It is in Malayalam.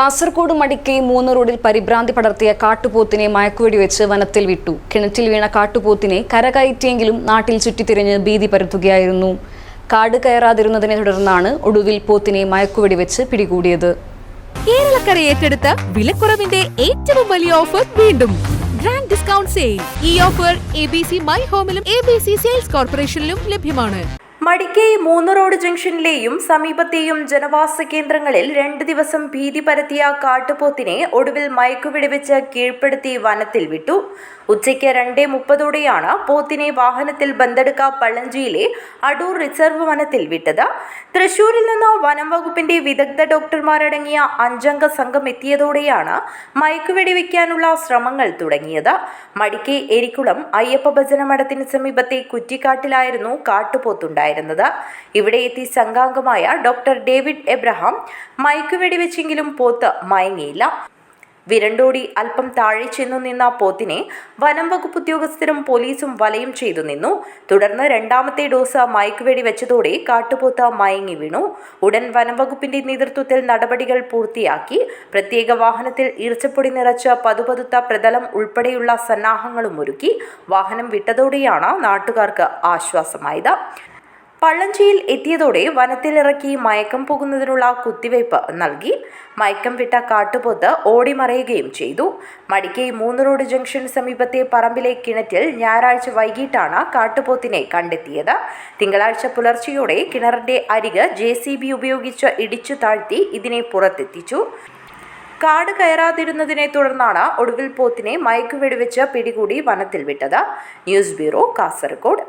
കാസർഗോഡ് മടിക്കൈ മൂന്ന് റോഡിൽ പരിഭ്രാന്തി പടർത്തിയ കാട്ടുപോത്തിനെ മയക്കുവെടി വെച്ച് വനത്തിൽ വിട്ടു. കിണറ്റിൽ വീണ കാട്ടുപോത്തിനെ കരകയറ്റിയെങ്കിലും നാട്ടിൽ ചുറ്റിത്തിരിഞ്ഞ് ഭീതി പരത്തുകയായിരുന്നു. കാട് കയറാതിരുന്നതിനെ തുടർന്നാണ് ഒടുവിൽ പോത്തിനെ മയക്കുവെടി വെച്ച് പിടികൂടിയത്. കേരളക്കര ഏറ്റെടുത്ത വിലക്കുറവിന്റെ ഏറ്റവും വലിയ ഓഫർ വീണ്ടും. ഗ്രാൻഡ് ഡിസ്കൗണ്ട് സെയിൽ ഈ offer A B C my ഹോമിലും A B C sales കോർപ്പറേഷനിലും ലഭ്യമാണ്. മടിക്കൈ മൂന്ന് റോഡ് ജംഗ്ഷനിലെയും സമീപത്തെയും ജനവാസ കേന്ദ്രങ്ങളിൽ രണ്ട് ദിവസം ഭീതി പരത്തിയ കാട്ടുപോത്തിനെ ഒടുവിൽ മയക്കുപിടിവെച്ച് കീഴ്പ്പെടുത്തി വനത്തിൽ വിട്ടു. ഉച്ചയ്ക്ക് രണ്ടേ മുപ്പതോടെയാണ് പോത്തിനെ വാഹനത്തിൽ ബന്തെടുക്ക പള്ളഞ്ചിയിലെ അടൂർ റിസർവ് വനത്തിൽ വിട്ടത്. തൃശൂരിൽ നിന്ന് വനം വകുപ്പിന്റെ വിദഗ്ധ ഡോക്ടർമാരടങ്ങിയ അഞ്ചംഗ സംഘം എത്തിയതോടെയാണ് മയക്കുവെടിവെക്കാനുള്ള ശ്രമങ്ങൾ തുടങ്ങിയത്. മടിക്കൈ എരിക്കുളം അയ്യപ്പ ഭജന മഠത്തിന് സമീപത്തെ കുറ്റിക്കാട്ടിലായിരുന്നു കാട്ടുപോത്തുണ്ടായിരുന്നത് ഇവിടെ എത്തി സംഘാംഗമായ ഡോക്ടർ ഡേവിഡ് എബ്രഹാം മയക്കു വെടിവെച്ചെങ്കിലും പോത്ത് മയങ്ങിയില്ല. വിരണ്ടോടി അല്പം താഴെ ചെന്നു നിന്ന പോത്തിനെ വനം വകുപ്പ് ഉദ്യോഗസ്ഥരും പോലീസും വലയം ചെയ്തു നിന്നു. തുടർന്ന് രണ്ടാമത്തെ ഡോസ് മയക്കുവെടി വെച്ചതോടെ കാട്ടുപോത്ത് മയങ്ങി വീണു. ഉടൻ വനം വകുപ്പിന്റെ നേതൃത്വത്തിൽ നടപടികൾ പൂർത്തിയാക്കി. പ്രത്യേക വാഹനത്തിൽ ഈർച്ചപ്പൊടി നിറച്ച പതുപതുത്ത പ്രതലം ഉൾപ്പെടെയുള്ള സന്നാഹങ്ങളും ഒരുക്കി വാഹനം വിട്ടതോടെയാണ് നാട്ടുകാർക്ക് ആശ്വാസമായത്. പള്ളഞ്ചിയിൽ എത്തിയതോടെ വനത്തിലിറക്കി മയക്കം പോകുന്നതിനുള്ള കുത്തിവയ്പ് നൽകി. മയക്കം വിട്ട കാട്ടുപോത്ത് ഓടിമറയുകയും ചെയ്തു. മടിക്കൈ മൂന്ന് റോഡ് ജംഗ്ഷൻ സമീപത്തെ പറമ്പിലെ കിണറ്റിൽ ഞായറാഴ്ച വൈകിട്ടാണ് കാട്ടുപോത്തിനെ കണ്ടെത്തിയത്. തിങ്കളാഴ്ച പുലർച്ചെയോടെ കിണറിന്റെ അരിക് ജെ ഉപയോഗിച്ച് ഇടിച്ചു താഴ്ത്തി ഇതിനെ പുറത്തെത്തിച്ചു. കാട് കയറാതിരുന്നതിനെ തുടർന്നാണ് ഒടുവിൽ പോത്തിനെ മയക്കുവെടിവെച്ച് പിടികൂടി വനത്തിൽ വിട്ടത്. News bureau Kasaragod.